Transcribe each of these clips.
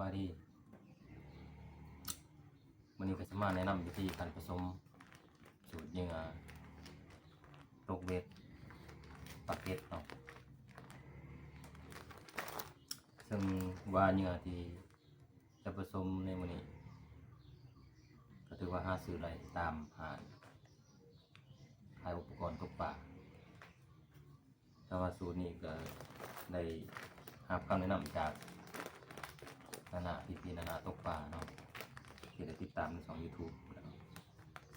บายดีวันนี้ก็จะมาแนะนำวิธีการผสมสูตรเหยื่อโรคเวทปากเก็ตเนาะซึ่งว่าเหยื่อที่จะผสมในวันนี้ ก็ถือว่าหาซื้อไรตามหาขายอุปกรณ์ตกปลาแต่ว่าสูตรนี้ก็ได้รับคำแนะนำจาก พีพีนานาตกปลาเนาะที่ได้ติดตามในช่อง YouTube นะครับ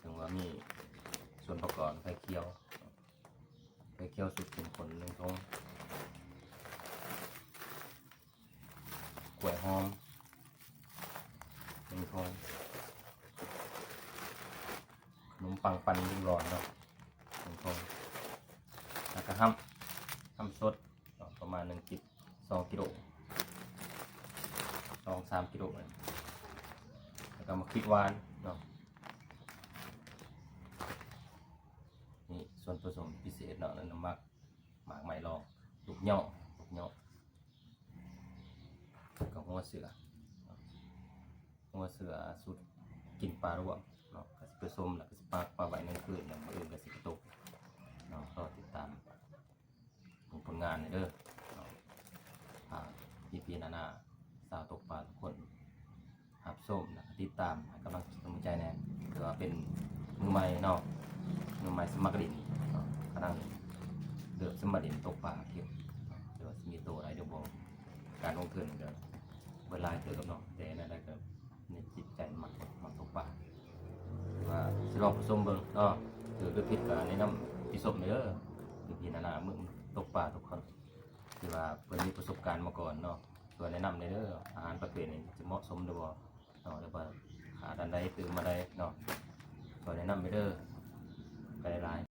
ซึ่งว่ามีส่วนประกอบไข่เคียวไข่เคียวสุดเป็นผลหนึ่งทงกล้วยหอมหนึ่งทงขนมปังปันยิ่งร้อนเนาะหนึ่งทงแล้วก็ห้ำห้ำสดประมาณหนึ่งกิสองกิโล สองสามกิโลเลยแล้วก็มาคิดวานเนาะนี่ส่วนผสมพิเศษเนาะนั่นน้ำมักหมากไม้รองลูกเหยาะลูกเหยาะกับหัวเสือหัวเสือสุดกินปลารวมเนาะก็สิผสมแล้วก็สิปากปลาไว้ในคืนแล้วมาอื่นก็สิกระตุกเนาะรอติดตามผลงานหน่อยเด้อเนาะอ่าพี่พีนานาวตกปลาทุกคนหับส้มนะติดตามกำลังกำลังใจแน่ถือว่าเป็นมือใหม่เนาะมือใหม่สมัครดินเนาะกำลังเดือบสมัครดินตกปลาเก็บเนาะเดี๋ยวมีตัวอะไรเดี๋ยวบอกการลงทุนเดี๋ยวเวลาเจอกับเนาะแต่นั่นได้ก็ในจิตใจมันมันตกปลาหรือว่าสลองผสมเบิ่งเนาะถือด้วยพิษกับในน้ำพิสมเด้อคือพี่นานามึงตกปลาทุกคนคือว่าเพิ่นมีประสบการณ์มาก่อนเนาะ ส่วนแนะนำในเรื่องอาหารประเภทนี้จะเหมาะสมหรือเปล่าเนาะหรือว่าหาดันใดตื่นมาใดเนาะส่วนแนะนำไปเด้อไปหลาย